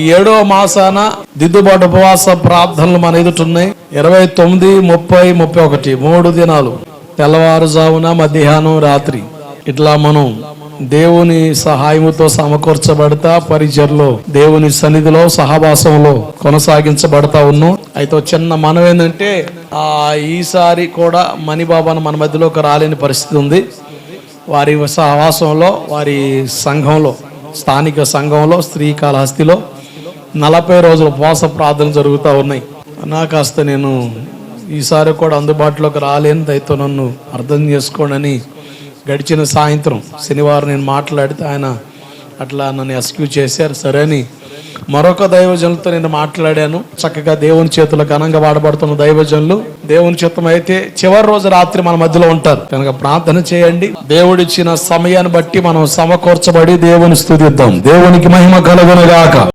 ఈ ఏడవ మాసాన దిద్దుబాటు ఉపవాస ప్రార్థనలు మన ఎదుటున్నాయి ఇరవై తొమ్మిది ముప్పై ముప్పై ఒకటి మూడు దినాలు. తెల్లవారుజామున మధ్యాహ్నం రాత్రి. ఇట్లా మనం దేవుని సహాయముతో సమకూర్చబడతా పరిచర్లో దేవుని సన్నిధిలో సహవాసంలో కొనసాగించబడతా ఉన్నాం. అయితే చిన్న మనం ఏంటంటే ఆ ఈసారి కూడా మణిబాబాను మన మధ్యలోకి రాలేని పరిస్థితి ఉంది. వారి సహవాసంలో వారి సంఘంలో స్థానిక సంఘంలో స్త్రీ కాళహస్తిలో నలభై రోజుల ఉపవాస ప్రార్థనలు జరుగుతూ ఉన్నాయి. నా కాస్త నేను ఈసారి కూడా అందుబాటులోకి రాలేని దయతో నన్ను అర్థం చేసుకోనని గడిచిన సాయంత్రం శనివారం నేను మాట్లాడితే ఆయన అట్లా నన్ను ఎస్క్యూ చేశారు. సరే అని మరొక దైవజనులతో నేను మాట్లాడాను. చక్కగా దేవుని చేతులు ఘనంగా వాడబడుతున్న దైవజనులు దేవుని చిత్తం అయితే చివరి రోజు రాత్రి మన మధ్యలో ఉంటారు. కనుక ప్రార్థన చేయండి. దేవుడిచ్చిన సమయాన్ని బట్టి మనం సమకూర్చబడి దేవుని స్థుతిద్దాం. దేవునికి మహిమ కలుగునగాక.